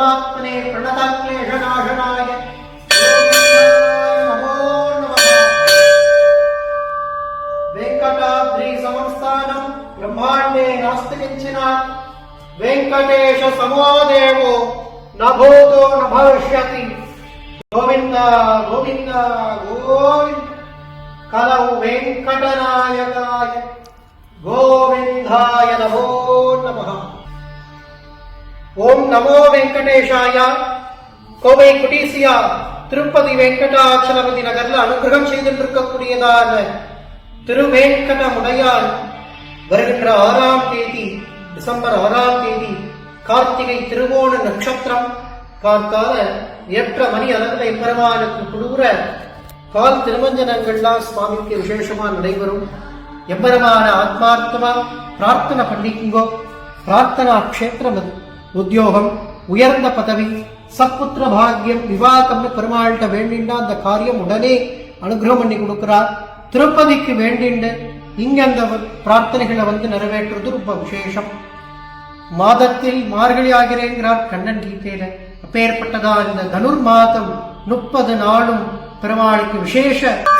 परमात्मने प्रणतक्लेशनाशनाय వెంకటాద్రి సంస్థానం బ్రహ్మాండే నాస్తికించిన వెంకటేశ సమోదేవో నభూతో నభవిష్యతి గోవింద గోవింద గోవింద కలవు వెంకటనాయకాయ గోవిందాయ నభో ஓம் நமோ வெங்கடேஷாயா. கோவை குடீசியா திருப்பதி வெங்கடாச்சலபதி நகர்ல அனுகிரகம் செய்துட்டு இருக்கக்கூடியதான திருவேங்கட முடையார் வருகின்ற ஆறாம் தேதி டிசம்பர் ஆறாம் தேதி கார்த்திகை திருவோண நட்சத்திரம் கார்த்தால ஏற்ற மணி அளவில் எம்பெருமானுக்கு குளிர கால் திருமஞ்சனங்கள்லாம் சுவாமிக்கு விசேஷமா நடைபெறும். எம்பெருமான ஆத்மார்த்தமா பிரார்த்தனை பண்ணிக்குங்கோ. பிரார்த்தனா க்ஷேத்திரம் அது. உத்தியோகம் உயர்ந்த பதவி சப்புத்திர பாக்கியம் விவாகம்னு பெருமாள்கிட்ட வேண்டிண்டா அந்த காரியம் உடனே அனுகிரகம் பண்ணி கொடுக்கிறார். திருப்பதிக்கு வேண்டிண்டு இங்க அந்த பிரார்த்தனைகளை வந்து நிறைவேற்றுறது ரொம்ப விசேஷம். மாதத்தில் மார்கழி ஆகிறேங்கிறார் கண்ணன் கீதையில. அப்பேற்பட்டதா இந்த தனுர் மாதம் முப்பது நாளும் பெருமாளுக்கு விசேஷ